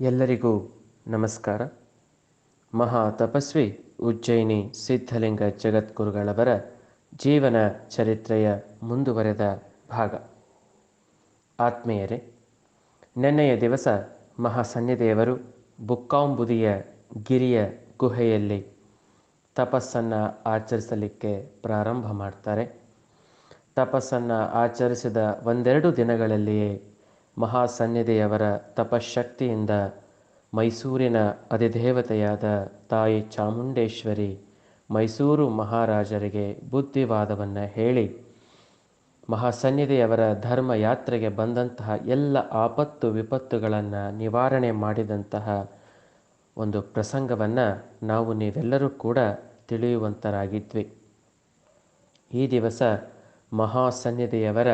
ಎಲ್ಲರಿಗೂ ನಮಸ್ಕಾರ. ಮಹಾ ತಪಸ್ವಿ ಉಜ್ಜಯಿನಿ ಸಿದ್ಧಲಿಂಗ ಜಗದ್ಗುರುಗಳವರ ಜೀವನ ಚರಿತ್ರೆಯ ಮುಂದುವರೆದ ಭಾಗ. ಆತ್ಮೀಯರೇ, ನೆನ್ನೆಯ ದಿವಸ ಮಹಾಸನ್ಯದೇವರು ಬುಕ್ಕಾಂಬುದಿಯ ಗಿರಿಯ ಗುಹೆಯಲ್ಲಿ ತಪಸ್ಸನ್ನು ಆಚರಿಸಲಿಕ್ಕೆ ಪ್ರಾರಂಭ ಮಾಡ್ತಾರೆ. ತಪಸ್ಸನ್ನು ಆಚರಿಸಿದ ಒಂದೆರಡು ದಿನಗಳಲ್ಲಿಯೇ ಮಹಾಸನ್ನಿಧಿಯವರ ತಪಶಕ್ತಿಯಿಂದ ಮೈಸೂರಿನ ಅಧಿದೇವತೆಯಾದ ತಾಯಿ ಚಾಮುಂಡೇಶ್ವರಿ ಮೈಸೂರು ಮಹಾರಾಜರಿಗೆ ಬುದ್ಧಿವಾದವನ್ನು ಹೇಳಿ ಮಹಾಸನ್ನಿಧಿಯವರ ಧರ್ಮ ಯಾತ್ರೆಗೆ ಬಂದಂತಹ ಎಲ್ಲ ಆಪತ್ತು ವಿಪತ್ತುಗಳನ್ನು ನಿವಾರಣೆ ಮಾಡಿದಂತಹ ಒಂದು ಪ್ರಸಂಗವನ್ನು ನಾವು ನೀವೆಲ್ಲರೂ ಕೂಡ ತಿಳಿಯುವಂತರಾಗಿದ್ವಿ. ಈ ದಿವಸ ಮಹಾಸನ್ನಿಧಿಯವರ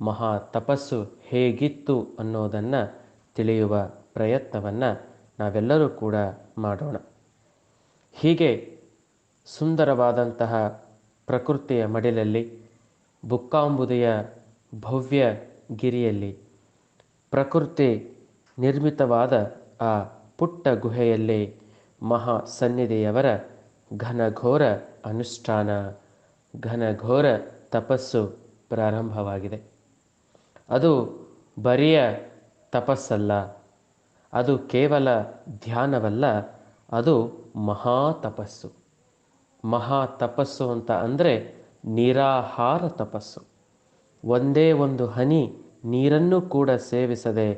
ಮಹಾ ತಪಸ್ಸು ಹೇಗಿತ್ತು ಅನ್ನೋದನ್ನು ತಿಳಿಯುವ ಪ್ರಯತ್ನವನ್ನು ನಾವೆಲ್ಲರೂ ಕೂಡ ಮಾಡೋಣ. ಹೀಗೆ ಸುಂದರವಾದಂತಹ ಪ್ರಕೃತಿಯ ಮಡಿಲಲ್ಲಿ, ಬುಕ್ಕಾಂಬುದಿಯ ಭವ್ಯ ಗಿರಿಯಲ್ಲಿ, ಪ್ರಕೃತಿ ನಿರ್ಮಿತವಾದ ಆ ಪುಟ್ಟ ಗುಹೆಯಲ್ಲಿ ಮಹಾ ಸನ್ನಿಧಿಯವರ ಘನಘೋರ ಅನುಷ್ಠಾನ, ಘನಘೋರ ತಪಸ್ಸು ಪ್ರಾರಂಭವಾಗಿದೆ. ಅದು ಬರಿಯ ತಪಸ್ಸಲ್ಲ, ಅದು ಕೇವಲ ಧ್ಯಾನವಲ್ಲ, ಅದು ಮಹಾ ತಪಸ್ಸು ಮಹಾ ತಪಸ್ಸು ಅಂತ ಅಂದರೆ ನಿರಾಹಾರ ತಪಸ್ಸು. ಒಂದೇ ಒಂದು ಹನಿ ನೀರನ್ನು ಕೂಡ ಸೇವಿಸದೆ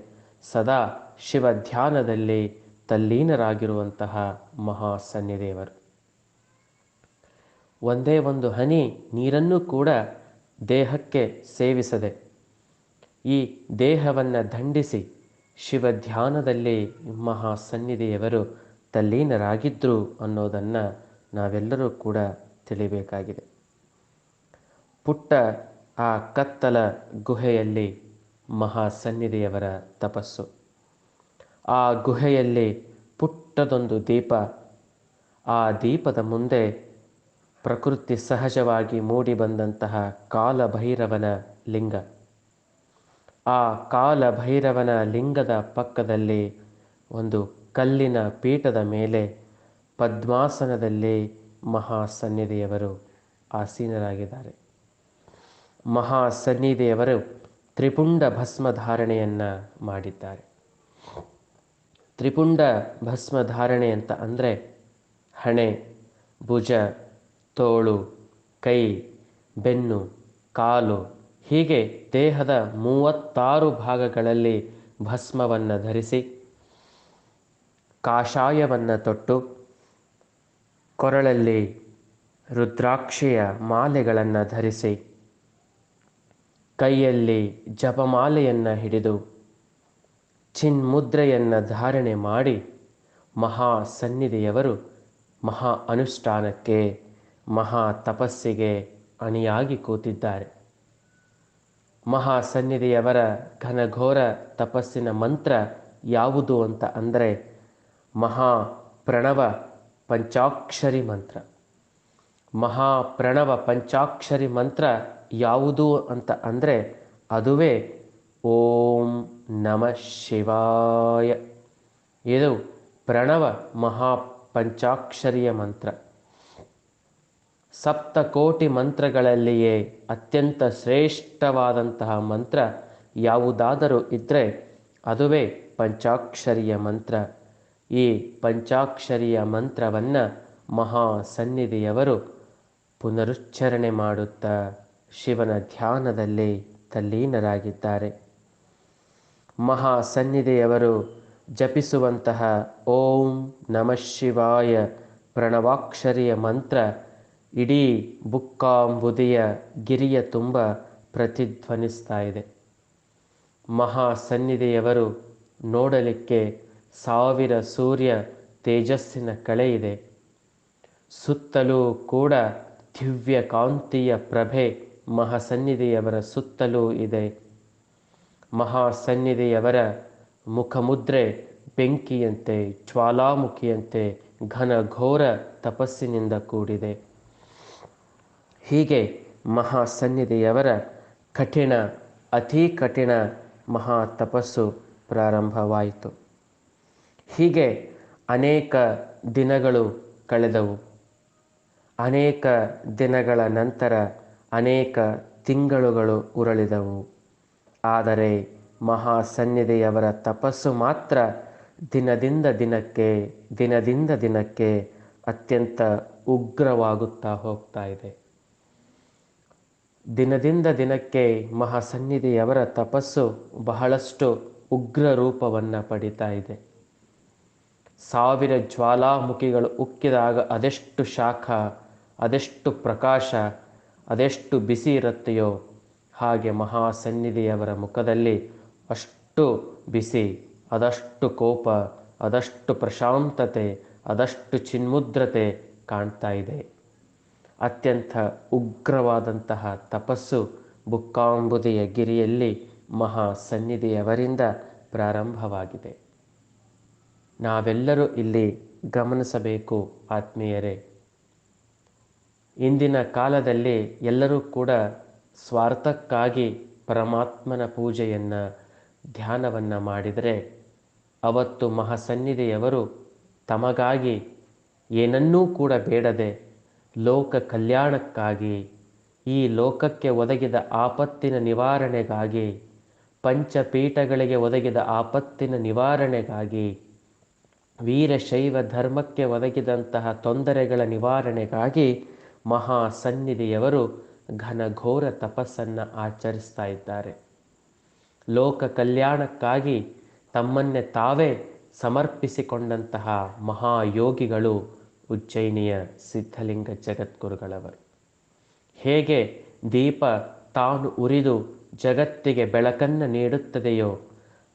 ಸದಾ ಶಿವ ಧ್ಯಾನದಲ್ಲಿ ತಲ್ಲೀನರಾಗಿರುವಂತಹ ಮಹಾ ಸನ್ನಿದೇವರು ಒಂದೇ ಒಂದು ಹನಿ ನೀರನ್ನು ಕೂಡ ದೇಹಕ್ಕೆ ಸೇವಿಸದೆ ಈ ದೇಹವನ್ನು ದಂಡಿಸಿ ಶಿವ ಧ್ಯಾನದಲ್ಲಿ ಮಹಾ ತಲ್ಲೀನರಾಗಿದ್ದರು ಅನ್ನೋದನ್ನು ನಾವೆಲ್ಲರೂ ಕೂಡ ತಿಳಿಬೇಕಾಗಿದೆ. ಪುಟ್ಟ ಆ ಕತ್ತಲ ಗುಹೆಯಲ್ಲಿ ಮಹಾ ಸನ್ನಿಧಿಯವರ ತಪಸ್ಸು. ಆ ಗುಹೆಯಲ್ಲಿ ಪುಟ್ಟದೊಂದು ದೀಪ, ಆ ದೀಪದ ಮುಂದೆ ಪ್ರಕೃತಿ ಸಹಜವಾಗಿ ಮೂಡಿ ಬಂದಂತಹ ಕಾಲಭೈರವನ ಲಿಂಗ. ಆ ಕಾಲ ಭೈರವನ ಲಿಂಗದ ಪಕ್ಕದಲ್ಲಿ ಒಂದು ಕಲ್ಲಿನ ಪೀಠದ ಮೇಲೆ ಪದ್ಮಾಸನದಲ್ಲಿ ಮಹಾಸನ್ನಿಧಿಯವರು ಆಸೀನರಾಗಿದ್ದಾರೆ. ಮಹಾಸನ್ನಿಧಿಯವರು ತ್ರಿಪುಂಡ ಭಸ್ಮಧಾರಣೆಯನ್ನು ಮಾಡಿದ್ದಾರೆ. ತ್ರಿಪುಂಡ ಭಸ್ಮಧಾರಣೆ ಅಂತ ಅಂದರೆ ಹಣೆ, ಭುಜ, ತೋಳು, ಕೈ, ಬೆನ್ನು, ಕಾಲು ಹೀಗೆ ದೇಹದ ಮೂವತ್ತಾರು ಭಾಗಗಳಲ್ಲಿ ಭಸ್ಮವನ್ನು ಧರಿಸಿ, ಕಾಷಾಯವನ್ನು ತೊಟ್ಟು, ಕೊರಳಲ್ಲಿ ರುದ್ರಾಕ್ಷಿಯ ಮಾಲೆಗಳನ್ನು ಧರಿಸಿ, ಕೈಯಲ್ಲಿ ಜಪಮಾಲೆಯನ್ನು ಹಿಡಿದು, ಚಿನ್ಮುದ್ರೆಯನ್ನು ಧಾರಣೆ ಮಾಡಿ ಮಹಾ ಸನ್ನಿಧಿಯವರು ಮಹಾ ಅನುಷ್ಠಾನಕ್ಕೆ, ಮಹಾ ತಪಸ್ಸಿಗೆ ಅಣಿಯಾಗಿ ಕೂತಿದ್ದಾರೆ. ಮಹಾ ಸನ್ನಿಧಿಯವರ ಘನಘೋರ ತಪಸ್ಸಿನ ಮಂತ್ರ ಯಾವುದು ಅಂತ ಅಂದರೆ ಮಹಾ ಪ್ರಣವ ಪಂಚಾಕ್ಷರಿ ಮಂತ್ರ. ಮಹಾ ಪ್ರಣವ ಪಂಚಾಕ್ಷರಿ ಮಂತ್ರ ಯಾವುದು ಅಂತ ಅಂದರೆ ಅದುವೇ ಓಂ ನಮ ಶಿವಾಯ. ಇದು ಪ್ರಣವ ಮಹಾ ಪಂಚಾಕ್ಷರಿಯ ಮಂತ್ರ. ಸಪ್ತಕೋಟಿ ಮಂತ್ರಗಳಲ್ಲಿಯೇ ಅತ್ಯಂತ ಶ್ರೇಷ್ಠವಾದಂತಹ ಮಂತ್ರ ಯಾವುದಾದರೂ ಇದ್ದರೆ ಅದುವೇ ಪಂಚಾಕ್ಷರಿಯ ಮಂತ್ರ. ಈ ಪಂಚಾಕ್ಷರಿಯ ಮಂತ್ರವನ್ನು ಮಹಾ ಸನ್ನಿಧಿಯವರು ಪುನರುಚ್ಚಾರಣೆ ಮಾಡುತ್ತಾ ಶಿವನ ಧ್ಯಾನದಲ್ಲಿ ತಲ್ಲೀನರಾಗಿದ್ದಾರೆ. ಮಹಾ ಸನ್ನಿಧಿಯವರು ಜಪಿಸುವಂತಹ ಓಂ ನಮಃ ಶಿವಾಯ ಪ್ರಣವಾಕ್ಷರಿಯ ಮಂತ್ರ ಇಡೀ ಬುಕ್ಕಾಂಬುದಿಯ ಗಿರಿಯ ತುಂಬ ಪ್ರತಿಧ್ವನಿಸ್ತಾ ಇದೆ. ಮಹಾಸನ್ನಿಧಿಯವರು ನೋಡಲಿಕ್ಕೆ ಸಾವಿರ ಸೂರ್ಯ ತೇಜಸ್ಸಿನ ಕಳೆ ಇದೆ. ಸುತ್ತಲೂ ಕೂಡ ದಿವ್ಯ ಕಾಂತಿಯ ಪ್ರಭೆ ಮಹಾಸನ್ನಿಧಿಯವರ ಸುತ್ತಲೂ ಇದೆ. ಮಹಾಸನ್ನಿಧಿಯವರ ಮುಖಮುದ್ರೆ ಬೆಂಕಿಯಂತೆ, ಜ್ವಾಲಾಮುಖಿಯಂತೆ ಘನಘೋರ ತಪಸ್ಸಿನಿಂದ ಕೂಡಿದೆ. ಹೀಗೆ ಮಹಾಸನ್ನಿಧಿಯವರ ಕಠಿಣ, ಅತಿ ಕಠಿಣ ಮಹಾ ತಪಸ್ಸು ಪ್ರಾರಂಭವಾಯಿತು. ಹೀಗೆ ಅನೇಕ ದಿನಗಳು ಕಳೆದವು. ಅನೇಕ ದಿನಗಳ ನಂತರ ಅನೇಕ ತಿಂಗಳುಗಳು ಉರುಳಿದವು. ಆದರೆ ಮಹಾಸನ್ನಿಧಿಯವರ ತಪಸ್ಸು ಮಾತ್ರ ದಿನದಿಂದ ದಿನಕ್ಕೆ ದಿನದಿಂದ ದಿನಕ್ಕೆ ಅತ್ಯಂತ ಉಗ್ರವಾಗುತ್ತಾ ಹೋಗ್ತಾ ಇದೆ. ದಿನದಿಂದ ದಿನಕ್ಕೆ ಮಹಾಸನ್ನಿಧಿಯವರ ತಪಸ್ಸು ಬಹಳಷ್ಟು ಉಗ್ರ ರೂಪವನ್ನು ಪಡಿತಾ ಇದೆ. ಸಾವಿರ ಜ್ವಾಲಾಮುಖಿಗಳು ಉಕ್ಕಿದಾಗ ಅದೆಷ್ಟು ಶಾಖ, ಅದೆಷ್ಟು ಪ್ರಕಾಶ, ಅದೆಷ್ಟು ಬಿಸಿ ಇರುತ್ತೆಯೋ ಹಾಗೆ ಮಹಾಸನ್ನಿಧಿಯವರ ಮುಖದಲ್ಲಿ ಅಷ್ಟು ಬಿಸಿ, ಅದಷ್ಟು ಕೋಪ, ಅದಷ್ಟು ಪ್ರಶಾಂತತೆ, ಅದಷ್ಟು ಚಿನ್ಮುದ್ರತೆ ಕಾಣ್ತಾ ಇದೆ. ಅತ್ಯಂತ ಉಗ್ರವಾದಂತಹ ತಪಸ್ಸು ಬುಕ್ಕಾಂಬುದೆಯ ಗಿರಿಯಲ್ಲಿ ಮಹಾಸನ್ನಿಧಿಯವರಿಂದ ಪ್ರಾರಂಭವಾಗಿದೆ. ನಾವೆಲ್ಲರೂ ಇಲ್ಲಿ ಗಮನಿಸಬೇಕು ಆತ್ಮೀಯರೇ. ಇಂದಿನ ಕಾಲದಲ್ಲಿ ಎಲ್ಲರೂ ಕೂಡ ಸ್ವಾರ್ಥಕ್ಕಾಗಿ ಪರಮಾತ್ಮನ ಪೂಜೆಯನ್ನು, ಧ್ಯಾನವನ್ನು ಮಾಡಿದರೆ ಅವತ್ತು ಮಹಾಸನ್ನಿಧಿಯವರು ತಮಗಾಗಿ ಏನನ್ನೂ ಕೂಡ ಬೇಡದೆ ಲೋಕ ಕಲ್ಯಾಣಕ್ಕಾಗಿ, ಈ ಲೋಕಕ್ಕೆ ಒದಗಿದ ಆಪತ್ತಿನ ನಿವಾರಣೆಗಾಗಿ, ಪಂಚಪೀಠಗಳಿಗೆ ಒದಗಿದ ಆಪತ್ತಿನ ನಿವಾರಣೆಗಾಗಿ ವೀರಶೈವ ಧರ್ಮಕ್ಕೆ ಒದಗಿದಂತಹ ತೊಂದರೆಗಳ ನಿವಾರಣೆಗಾಗಿ ಮಹಾಸನ್ನಿಧಿಯವರು ಘನಘೋರ ತಪಸ್ಸನ್ನು ಆಚರಿಸ್ತಾ ಇದ್ದಾರೆ. ಲೋಕ ಕಲ್ಯಾಣಕ್ಕಾಗಿ ತಮ್ಮನ್ನೇ ತಾವೇ ಸಮರ್ಪಿಸಿಕೊಂಡಂತಹ ಮಹಾಯೋಗಿಗಳು ಉಜ್ಜಯಿನಿಯ ಸಿದ್ಧಲಿಂಗ ಜಗದ್ಗುರುಗಳವರು. ಹೇಗೆ ದೀಪ ತಾನು ಉರಿದು ಜಗತ್ತಿಗೆ ಬೆಳಕನ್ನು ನೀಡುತ್ತದೆಯೋ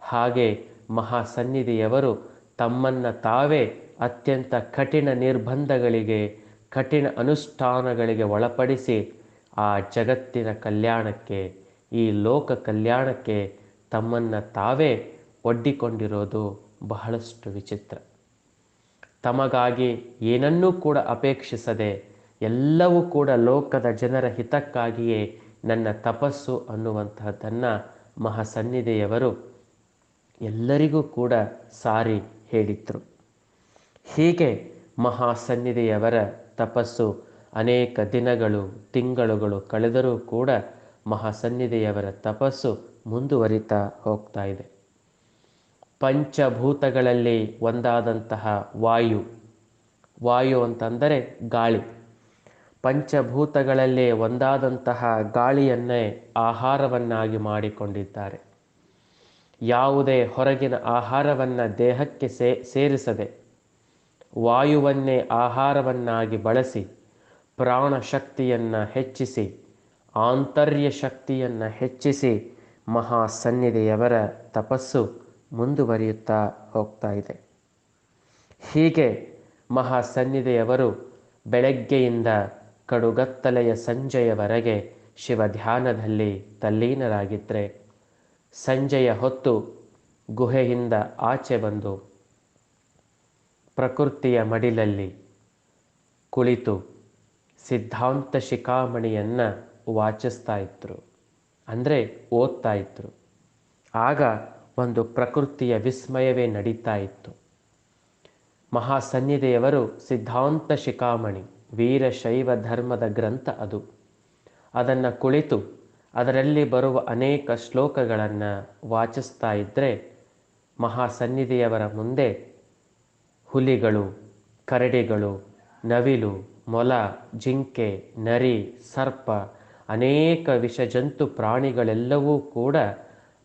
ಹಾಗೆ ಮಹಾಸನ್ನಿಧಿಯವರು ತಮ್ಮನ್ನು ತಾವೇ ಅತ್ಯಂತ ಕಠಿಣ ನಿರ್ಬಂಧಗಳಿಗೆ, ಕಠಿಣ ಅನುಷ್ಠಾನಗಳಿಗೆ ಒಳಪಡಿಸಿ ಆ ಜಗತ್ತಿನ ಕಲ್ಯಾಣಕ್ಕೆ, ಈ ಲೋಕ ಕಲ್ಯಾಣಕ್ಕೆ ತಮ್ಮನ್ನು ತಾವೇ ಒಡ್ಡಿಕೊಂಡಿರೋದು ಬಹಳಷ್ಟು ವಿಚಿತ್ರ. ತಮಗಾಗಿ ಏನನ್ನೂ ಕೂಡ ಅಪೇಕ್ಷಿಸದೆ ಎಲ್ಲವೂ ಕೂಡ ಲೋಕದ ಜನರ ಹಿತಕ್ಕಾಗಿಯೇ ನನ್ನ ತಪಸ್ಸು ಅನ್ನುವಂತಹದ್ದನ್ನು ಮಹಾಸನ್ನಿಧಿಯವರು ಎಲ್ಲರಿಗೂ ಕೂಡ ಸಾರಿ ಹೇಳಿದರು. ಹೀಗೆ ಮಹಾಸನ್ನಿಧಿಯವರ ತಪಸ್ಸು ಅನೇಕ ದಿನಗಳು, ತಿಂಗಳುಗಳು ಕಳೆದರೂ ಕೂಡ ಮಹಾಸನ್ನಿಧಿಯವರ ತಪಸ್ಸು ಮುಂದುವರಿತಾ ಹೋಗ್ತಾ ಇದೆ. ಪಂಚಭೂತಗಳಲ್ಲಿ ಒಂದಾದಂತಹ ವಾಯು. ವಾಯು ಅಂತಂದರೆ ಗಾಳಿ. ಪಂಚಭೂತಗಳಲ್ಲಿ ಒಂದಾದಂತಹ ಗಾಳಿಯನ್ನೇ ಆಹಾರವನ್ನಾಗಿ ಮಾಡಿಕೊಂಡಿದ್ದಾರೆ. ಯಾವುದೇ ಹೊರಗಿನ ಆಹಾರವನ್ನು ದೇಹಕ್ಕೆ ಸೇ, ಸೇರಿಸದೆ ವಾಯುವನ್ನೇ ಆಹಾರವನ್ನಾಗಿ ಬಳಸಿ ಪ್ರಾಣ ಶಕ್ತಿಯನ್ನು ಹೆಚ್ಚಿಸಿ ಆಂತರ್ಯ ಶಕ್ತಿಯನ್ನು ಹೆಚ್ಚಿಸಿ ಮಹಾಸನ್ನಿಧಿಯವರ ತಪಸ್ಸು ಮುಂದುವರಿಯುತ್ತಾ ಹೋಗ್ತಾ ಇದೆ. ಹೀಗೆ ಮಹಾಸನ್ನಿಧಿಯವರು ಬೆಳಗ್ಗೆಯಿಂದ ಕಡುಗತ್ತಲೆಯ ಸಂಜೆಯವರೆಗೆ ಶಿವ ಧ್ಯಾನದಲ್ಲಿ ತಲ್ಲೀನರಾಗಿದ್ದರೆ ಸಂಜೆಯ ಹೊತ್ತು ಗುಹೆಯಿಂದ ಆಚೆ ಬಂದು ಪ್ರಕೃತಿಯ ಮಡಿಲಲ್ಲಿ ಕುಳಿತು ಸಿದ್ಧಾಂತ ಶಿಖಾಮಣಿಯನ್ನು ವಾಚಿಸ್ತಾ ಇದ್ರು. ಅಂದರೆ ಓದ್ತಾ ಇದ್ರು. ಆಗ ಒಂದು ಪ್ರಕೃತಿಯ ವಿಸ್ಮಯವೇ ನಡೀತಾ ಇತ್ತು. ಮಹಾಸನ್ನಿಧೆಯವರು ಸಿದ್ಧಾಂತ ಶಿಖಾಮಣಿ ವೀರಶೈವ ಧರ್ಮದ ಗ್ರಂಥ ಅದು. ಅದನ್ನು ಕುಳಿತು ಅದರಲ್ಲಿ ಬರುವ ಅನೇಕ ಶ್ಲೋಕಗಳನ್ನು ವಾಚಿಸ್ತಾ ಇದ್ದರೆ ಮಹಾಸನ್ನಿಧಿಯವರ ಮುಂದೆ ಹುಲಿಗಳು, ಕರಡಿಗಳು, ನವಿಲು, ಮೊಲ, ಜಿಂಕೆ, ನರಿ, ಸರ್ಪ ಅನೇಕ ವಿಷಜಂತು ಪ್ರಾಣಿಗಳೆಲ್ಲವೂ ಕೂಡ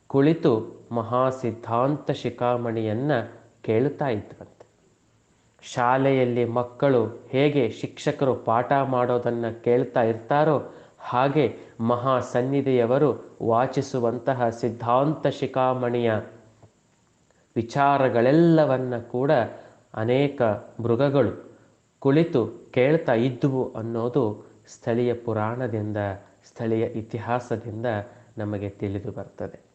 ಕುಳಿತು ಮಹಾಸಿದ್ಧಾಂತ ಶಿಖಾಮಣಿಯನ್ನು ಕೇಳುತ್ತಾ ಇದ್ವಂತೆ ಶಾಲೆಯಲ್ಲಿ ಮಕ್ಕಳು ಹೇಗೆ ಶಿಕ್ಷಕರು ಪಾಠ ಮಾಡೋದನ್ನು ಕೇಳ್ತಾ ಇರ್ತಾರೋ ಹಾಗೆ ಮಹಾಸನ್ನಿಧಿಯವರು ವಾಚಿಸುವಂತಹ ಸಿದ್ಧಾಂತ ಶಿಖಾಮಣಿಯ ವಿಚಾರಗಳೆಲ್ಲವನ್ನ ಕೂಡ ಅನೇಕ ಮೃಗಗಳು ಕುಳಿತು ಕೇಳ್ತಾ ಇದ್ದುವು ಅನ್ನೋದು ಸ್ಥಳೀಯ ಪುರಾಣದಿಂದ, ಸ್ಥಳೀಯ ಇತಿಹಾಸದಿಂದ ನಮಗೆ ತಿಳಿದು ಬರ್ತದೆ.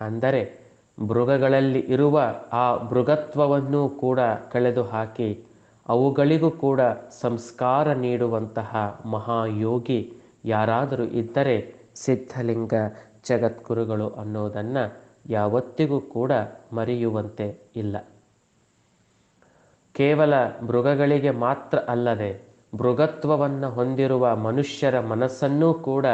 ಅಂದರೆ ಮೃಗಗಳಲ್ಲಿ ಇರುವ ಆ ಮೃಗತ್ವವನ್ನು ಕೂಡ ಕಳೆದು ಹಾಕಿ ಅವುಗಳಿಗೂ ಕೂಡ ಸಂಸ್ಕಾರ ನೀಡುವಂತಹ ಮಹಾಯೋಗಿ ಯಾರಾದರೂ ಇದ್ದರೆ ಸಿದ್ಧಲಿಂಗ ಜಗದ್ಗುರುಗಳು ಅನ್ನೋದನ್ನು ಯಾವತ್ತಿಗೂ ಕೂಡ ಮರೆಯುವಂತೆ ಇಲ್ಲ. ಕೇವಲ ಮೃಗಗಳಿಗೆ ಮಾತ್ರ ಅಲ್ಲದೆ ಮೃಗತ್ವವನ್ನು ಹೊಂದಿರುವ ಮನುಷ್ಯರ ಮನಸ್ಸನ್ನೂ ಕೂಡ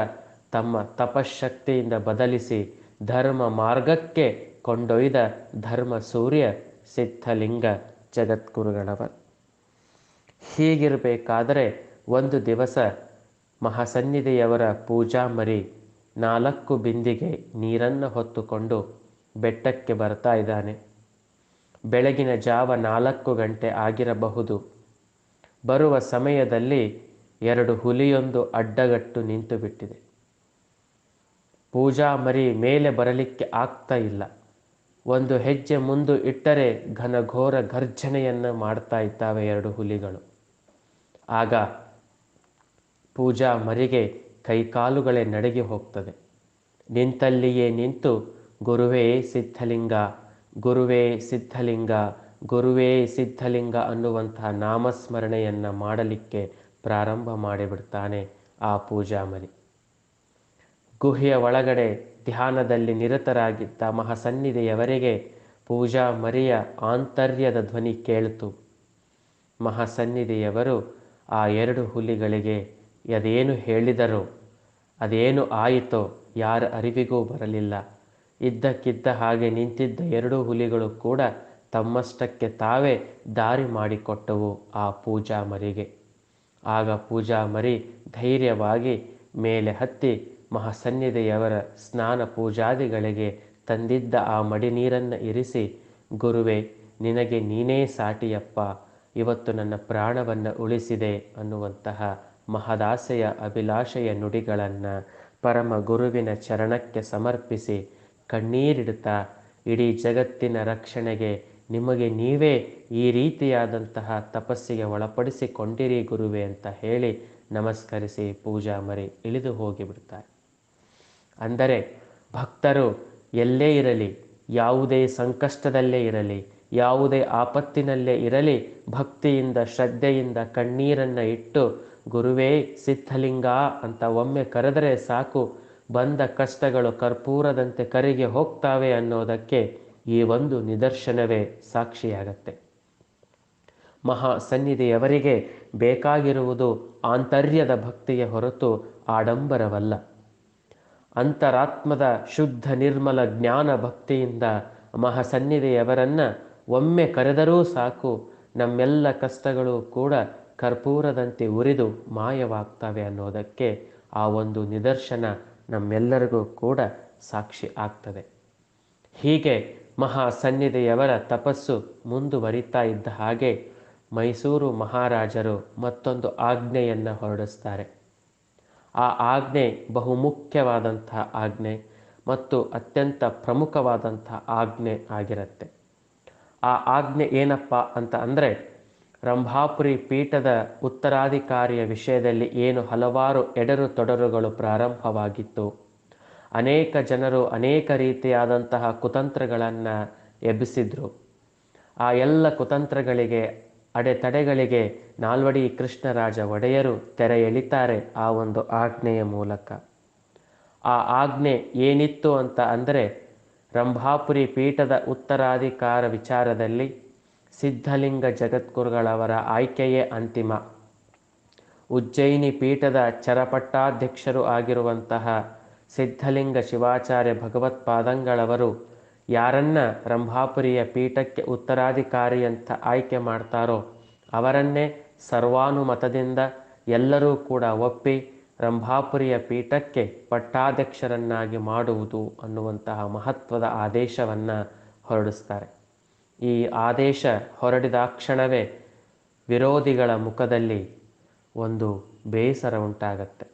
ತಮ್ಮ ತಪಶಕ್ತಿಯಿಂದ ಬದಲಿಸಿ ಧರ್ಮ ಮಾರ್ಗಕ್ಕೆ ಕೊಂಡೊಯ್ದ ಧರ್ಮ ಸೂರ್ಯ ಸಿದ್ಧಲಿಂಗ ಜಗದ್ಗುರುಗಳವರು. ಹೀಗಿರಬೇಕಾದರೆ ಒಂದು ದಿವಸ ಮಹಾಸನ್ನಿಧಿಯವರ ಪೂಜಾ ಮರಿ ನಾಲ್ಕು ಬಿಂದಿಗೆ ನೀರನ್ನು ಹೊತ್ತುಕೊಂಡು ಬೆಟ್ಟಕ್ಕೆ ಬರ್ತಾ ಇದ್ದಾನೆ. ಬೆಳಗಿನ ಜಾವ ನಾಲ್ಕು ಗಂಟೆ ಆಗಿರಬಹುದು. ಬರುವ ಸಮಯದಲ್ಲಿ ಎರಡು ಹುಲಿಯೊಂದು ಅಡ್ಡಗಟ್ಟು ನಿಂತು ಬಿಟ್ಟಿದೆ ಪೂಜಾ ಮರಿ ಮೇಲೆ ಬರಲಿಕ್ಕೆ ಆಗ್ತಾ ಇಲ್ಲ. ಒಂದು ಹೆಜ್ಜೆ ಮುಂದು ಇಟ್ಟರೆ ಘನಘೋರ ಗರ್ಜನೆಯನ್ನು ಮಾಡ್ತಾ ಇದ್ದಾವೆ ಎರಡು ಹುಲಿಗಳು. ಆಗ ಪೂಜಾ ಮರಿಗೆ ಕೈಕಾಲುಗಳೇ ನಡಗಿ ಹೋಗ್ತದೆ. ನಿಂತಲ್ಲಿಯೇ ನಿಂತು, ಗುರುವೇ ಸಿದ್ಧಲಿಂಗ ಗುರುವೇ ಸಿದ್ಧಲಿಂಗ ಗುರುವೇ ಸಿದ್ಧಲಿಂಗ ಅನ್ನುವಂತಹ ನಾಮಸ್ಮರಣೆಯನ್ನು ಮಾಡಲಿಕ್ಕೆ ಪ್ರಾರಂಭ ಮಾಡಿಬಿಡ್ತಾನೆ ಆ ಪೂಜಾ ಮರಿ. ಗುಹೆಯ ಒಳಗಡೆ ಧ್ಯಾನದಲ್ಲಿ ನಿರತರಾಗಿದ್ದ ಮಹಾಸನ್ನಿಧಿಯವರಿಗೆ ಪೂಜಾ ಮರಿಯ ಆಂತರ್ಯದ ಧ್ವನಿ ಕೇಳಿತು. ಮಹಾಸನ್ನಿಧಿಯವರು ಆ ಎರಡು ಹುಲಿಗಳಿಗೆ ಅದೇನು ಹೇಳಿದರು, ಅದೇನು ಆಯಿತೋ, ಯಾರ ಅರಿವಿಗೂ ಬರಲಿಲ್ಲ. ಇದ್ದಕ್ಕಿದ್ದ ಹಾಗೆ ನಿಂತಿದ್ದ ಎರಡು ಹುಲಿಗಳು ಕೂಡ ತಮ್ಮಷ್ಟಕ್ಕೆ ತಾವೇ ದಾರಿ ಮಾಡಿಕೊಟ್ಟವು ಆ ಪೂಜಾ ಮರಿಗೆ. ಆಗ ಪೂಜಾ ಮರಿ ಧೈರ್ಯವಾಗಿ ಮೇಲೆ ಹತ್ತಿ ಮಹಾಸನ್ನಿಧಿಯವರ ಸ್ನಾನ ಪೂಜಾದಿಗಳಿಗೆ ತಂದಿದ್ದ ಆ ಮಡಿ ನೀರನ್ನು ಇರಿಸಿ, ಗುರುವೆ, ನಿನಗೆ ನೀನೇ ಸಾಟಿಯಪ್ಪ. ಇವತ್ತು ನನ್ನ ಪ್ರಾಣವನ್ನು ಉಳಿಸಿದೆ ಅನ್ನುವಂತಹ ಮಹದಾಸೆಯ ಅಭಿಲಾಷೆಯ ನುಡಿಗಳನ್ನು ಪರಮ ಗುರುವಿನ ಚರಣಕ್ಕೆ ಸಮರ್ಪಿಸಿ ಕಣ್ಣೀರಿಡುತ್ತಾ, ಇಡೀ ಜಗತ್ತಿನ ರಕ್ಷಣೆಗೆ ನಿಮಗೆ ನೀವೇ ಈ ರೀತಿಯಾದಂತಹ ತಪಸ್ಸಿಗೆ ಒಳಪಡಿಸಿಕೊಂಡಿರಿ ಗುರುವೆ ಅಂತ ಹೇಳಿ ನಮಸ್ಕರಿಸಿ ಪೂಜಾ ಮರಿ ಇಳಿದು ಹೋಗಿಬಿಡ್ತಾರೆ. ಅಂದರೆ ಭಕ್ತರು ಎಲ್ಲೇ ಇರಲಿ, ಯಾವುದೇ ಸಂಕಷ್ಟದಲ್ಲೇ ಇರಲಿ, ಯಾವುದೇ ಆಪತ್ತಿನಲ್ಲೇ ಇರಲಿ, ಭಕ್ತಿಯಿಂದ, ಶ್ರದ್ಧೆಯಿಂದ ಕಣ್ಣೀರನ್ನು ಇಟ್ಟು, ಗುರುವೇ, ಸಿದ್ಧಲಿಂಗ ಅಂತ ಒಮ್ಮೆ ಕರೆದರೆ ಸಾಕು, ಬಂದ ಕಷ್ಟಗಳು ಕರ್ಪೂರದಂತೆ ಕರಿಗೆ ಹೋಗ್ತಾವೆ ಅನ್ನೋದಕ್ಕೆ ಈ ಒಂದು ನಿದರ್ಶನವೇ ಸಾಕ್ಷಿಯಾಗತ್ತೆ. ಮಹಾ ಸನ್ನಿಧಿಯವರಿಗೆ ಬೇಕಾಗಿರುವುದು ಆಂತರ್ಯದ ಭಕ್ತಿಯ ಹೊರತು ಆಡಂಬರವಲ್ಲ. ಅಂತರಾತ್ಮದ ಶುದ್ಧ ನಿರ್ಮಲ ಜ್ಞಾನ ಭಕ್ತಿಯಿಂದ ಮಹಾಸನ್ನಿಧಿಯವರನ್ನು ಒಮ್ಮೆ ಕರೆದರೂ ಸಾಕು, ನಮ್ಮೆಲ್ಲ ಕಷ್ಟಗಳು ಕೂಡ ಕರ್ಪೂರದಂತೆ ಉರಿದು ಮಾಯವಾಗ್ತವೆ ಅನ್ನೋದಕ್ಕೆ ಆ ಒಂದು ನಿದರ್ಶನ ನಮ್ಮೆಲ್ಲರಿಗೂ ಕೂಡ ಸಾಕ್ಷಿ ಆಗ್ತದೆ. ಹೀಗೆ ಮಹಾ ಸನ್ನಿಧಿಯವರ ತಪಸ್ಸು ಮುಂದುವರಿತಾ ಇದ್ದ ಹಾಗೆ ಮೈಸೂರು ಮಹಾರಾಜರು ಮತ್ತೊಂದು ಆಜ್ಞೆಯನ್ನು ಹೊರಡಿಸ್ತಾರೆ. ಆ ಆಜ್ಞೆ ಬಹುಮುಖ್ಯವಾದಂತಹ ಆಜ್ಞೆ ಮತ್ತು ಅತ್ಯಂತ ಪ್ರಮುಖವಾದಂಥ ಆಜ್ಞೆ ಆಗಿರುತ್ತೆ. ಆ ಆಜ್ಞೆ ಏನಪ್ಪ ಅಂತ ಅಂದರೆ ರಂಭಾಪುರಿ ಪೀಠದ ಉತ್ತರಾಧಿಕಾರಿಯ ವಿಷಯದಲ್ಲಿ ಏನು ಹಲವಾರು ಎಡರು ತೊಡರುಗಳು ಪ್ರಾರಂಭವಾಗಿತ್ತು. ಅನೇಕ ಜನರು ಅನೇಕ ರೀತಿಯಾದಂತಹ ಕುತಂತ್ರಗಳನ್ನು ಎಬ್ಬಿಸಿದ್ರು. ಆ ಎಲ್ಲ ಕುತಂತ್ರಗಳಿಗೆ ಅಡೆತಡೆಗಳಿಗೆ ನಾಲ್ವಡಿ ಕೃಷ್ಣರಾಜ ಒಡೆಯರು ತೆರೆ ಎಳಿತಾರೆ ಆ ಒಂದು ಆಜ್ಞೆಯ ಮೂಲಕ. ಆ ಆಜ್ಞೆ ಏನಿತ್ತು ಅಂತ ಅಂದರೆ ರಂಭಾಪುರಿ ಪೀಠದ ಉತ್ತರಾಧಿಕಾರ ವಿಚಾರದಲ್ಲಿ ಸಿದ್ಧಲಿಂಗ ಜಗದ್ಗುರುಗಳವರ ಆಯ್ಕೆಯೇ ಅಂತಿಮ. ಉಜ್ಜಯಿನಿ ಪೀಠದ ಚರಪಟ್ಟಾಧ್ಯಕ್ಷರು ಆಗಿರುವಂತಹ ಸಿದ್ಧಲಿಂಗ ಶಿವಾಚಾರ್ಯ ಭಗವತ್ಪಾದಂಗಳವರು ಯಾರನ್ನ ರಂಭಾಪುರಿಯ ಪೀಠಕ್ಕೆ ಉತ್ತರಾಧಿಕಾರಿ ಅಂತ ಆಯ್ಕೆ ಮಾಡ್ತಾರೋ ಅವರನ್ನೇ ಸರ್ವಾನುಮತದಿಂದ ಎಲ್ಲರೂ ಕೂಡ ಒಪ್ಪಿ ರಂಭಾಪುರಿಯ ಪೀಠಕ್ಕೆ ಪಟ್ಟಾಧ್ಯಕ್ಷರನ್ನಾಗಿ ಮಾಡುವುದು ಅನ್ನುವಂತಹ ಮಹತ್ವದ ಆದೇಶವನ್ನು ಹೊರಡಿಸ್ತಾರೆ. ಈ ಆದೇಶ ಹೊರಡಿದಾಕ್ಷಣವೇ ವಿರೋಧಿಗಳ ಮುಖದಲ್ಲಿ ಒಂದು ಬೇಸರ ಉಂಟಾಗತ್ತೆ.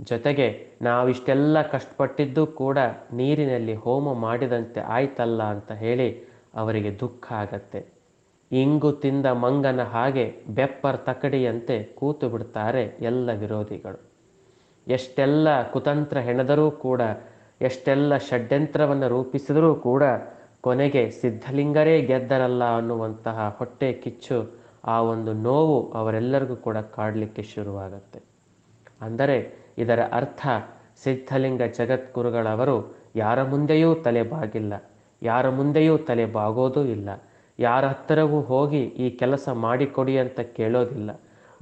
ಜೊತೆಗೆ ನಾವಿಷ್ಟೆಲ್ಲ ಕಷ್ಟಪಟ್ಟಿದ್ದು ಕೂಡ ನೀರಿನಲ್ಲಿ ಹೋಮ ಮಾಡಿದಂತೆ ಆಯ್ತಲ್ಲ ಅಂತ ಹೇಳಿ ಅವರಿಗೆ ದುಃಖ ಆಗತ್ತೆ. ಇಂಗು ತಿಂದ ಮಂಗನ ಹಾಗೆ ಬೆಪ್ಪರ್ ತಕಡಿಯಂತೆ ಕೂತು ಬಿಡ್ತಾರೆ ಎಲ್ಲ ವಿರೋಧಿಗಳು. ಎಷ್ಟೆಲ್ಲ ಕುತಂತ್ರ ಹೆಣದರೂ ಕೂಡ, ಎಷ್ಟೆಲ್ಲ ಷಡ್ಯಂತ್ರವನ್ನು ರೂಪಿಸಿದರೂ ಕೂಡ ಕೊನೆಗೆ ಸಿದ್ಧಲಿಂಗರೇ ಗೆದ್ದರಲ್ಲ ಅನ್ನುವಂತಹ ಹೊಟ್ಟೆ ಕಿಚ್ಚು, ಆ ಒಂದು ನೋವು ಅವರೆಲ್ಲರಿಗೂ ಕೂಡ ಕಾಡಲಿಕ್ಕೆ ಶುರುವಾಗತ್ತೆ. ಅಂದರೆ ಇದರ ಅರ್ಥ ಸಿದ್ಧಲಿಂಗ ಜಗದ್ಗುರುಗಳವರು ಯಾರ ಮುಂದೆಯೂ ತಲೆ ಬಾಗಿಲ್ಲ ಯಾರ ಮುಂದೆಯೂ ತಲೆ ಬಾಗೋದೂ ಇಲ್ಲ. ಯಾರ ಹತ್ತಿರವೂ ಹೋಗಿ ಈ ಕೆಲಸ ಮಾಡಿಕೊಡಿ ಅಂತ ಕೇಳೋದಿಲ್ಲ.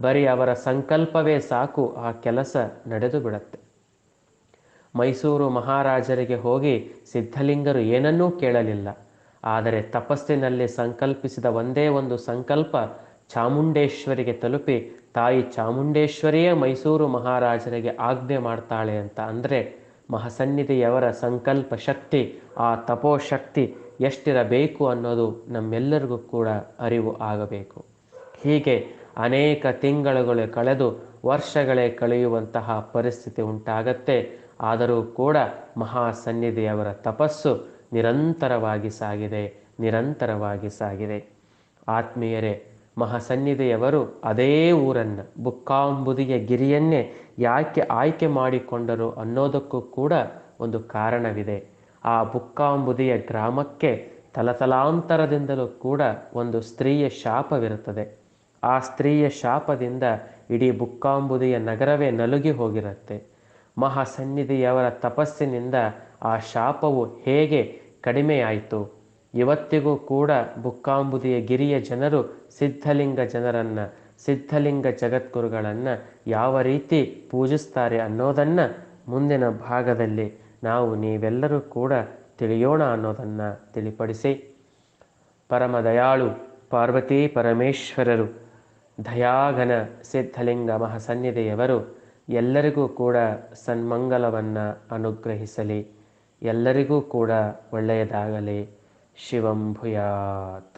ಬರೀ ಅವರ ಸಂಕಲ್ಪವೇ ಸಾಕು ಆ ಕೆಲಸ ನಡೆದು ಬಿಡತ್ತೆ. ಮೈಸೂರು ಮಹಾರಾಜರಿಗೆ ಹೋಗಿ ಸಿದ್ಧಲಿಂಗರು ಏನನ್ನೂ ಕೇಳಲಿಲ್ಲ. ಆದರೆ ತಪಸ್ಸಿನಲ್ಲಿ ಸಂಕಲ್ಪಿಸಿದ ಒಂದೇ ಒಂದು ಸಂಕಲ್ಪ ಚಾಮುಂಡೇಶ್ವರಿಗೆ ತಲುಪಿ ತಾಯಿ ಚಾಮುಂಡೇಶ್ವರಿಯೇ ಮೈಸೂರು ಮಹಾರಾಜರಿಗೆ ಆಜ್ಞೆ ಮಾಡ್ತಾಳೆ ಅಂತ ಅಂದರೆ ಮಹಾಸನ್ನಿಧಿಯವರ ಸಂಕಲ್ಪ ಶಕ್ತಿ, ಆ ತಪೋಶಕ್ತಿ ಎಷ್ಟಿರಬೇಕು ಅನ್ನೋದು ನಮ್ಮೆಲ್ಲರಿಗೂ ಕೂಡ ಅರಿವು ಆಗಬೇಕು. ಹೀಗೆ ಅನೇಕ ತಿಂಗಳುಗಳು ಕಳೆದು ವರ್ಷಗಳೇ ಕಳೆಯುವಂತಹ ಪರಿಸ್ಥಿತಿ ಉಂಟಾಗತ್ತೆ. ಆದರೂ ಕೂಡ ಮಹಾಸನ್ನಿಧಿಯವರ ತಪಸ್ಸು ನಿರಂತರವಾಗಿ ಸಾಗಿದೆ ನಿರಂತರವಾಗಿ ಸಾಗಿದೆ. ಆತ್ಮೀಯರೇ ಮಹಾಸನ್ನಿಧಿಯವರು ಅದೇ ಊರನ್ನು, ಬುಕ್ಕಾಂಬುದಿಯ ಗಿರಿಯನ್ನೇ ಯಾಕೆ ಆಯ್ಕೆ ಮಾಡಿಕೊಂಡರು ಅನ್ನೋದಕ್ಕೂ ಕೂಡ ಒಂದು ಕಾರಣವಿದೆ. ಆ ಬುಕ್ಕಾಂಬುದಿಯ ಗ್ರಾಮಕ್ಕೆ ತಲತಲಾಂತರದಿಂದಲೂ ಕೂಡ ಒಂದು ಸ್ತ್ರೀಯ ಶಾಪವಿರುತ್ತದೆ. ಆ ಸ್ತ್ರೀಯ ಶಾಪದಿಂದ ಇಡೀ ಬುಕ್ಕಾಂಬುದಿಯ ನಗರವೇ ನಲುಗಿ ಹೋಗಿರುತ್ತೆ. ಮಹಾಸನ್ನಿಧಿಯವರ ತಪಸ್ಸಿನಿಂದ ಆ ಶಾಪವು ಹೇಗೆ ಕಡಿಮೆಯಾಯಿತು? ಇವತ್ತಿಗೂ ಕೂಡ ಬುಕ್ಕಾಂಬುದಿಯ ಗಿರಿಯ ಜನರು ಸಿದ್ಧಲಿಂಗ ಜನರನ್ನು, ಸಿದ್ಧಲಿಂಗ ಜಗದ್ಗುರುಗಳನ್ನು ಯಾವ ರೀತಿ ಪೂಜಿಸ್ತಾರೆ ಅನ್ನೋದನ್ನು ಮುಂದಿನ ಭಾಗದಲ್ಲಿ ನಾವು ನೀವೆಲ್ಲರೂ ಕೂಡ ತಿಳಿಯೋಣ ಅನ್ನೋದನ್ನು ತಿಳಿಪಡಿಸಿ. ಪರಮ ದಯಾಳು ಪಾರ್ವತಿ ಪರಮೇಶ್ವರರು, ದಯಾಘನ ಸಿದ್ಧಲಿಂಗ ಮಹಾಸನ್ನಿಧಿಯವರು ಎಲ್ಲರಿಗೂ ಕೂಡ ಸನ್ಮಂಗಲವನ್ನು ಅನುಗ್ರಹಿಸಲಿ. ಎಲ್ಲರಿಗೂ ಕೂಡ ಒಳ್ಳೆಯದಾಗಲಿ. ಶಿವಂ ಭೂಯಾತ್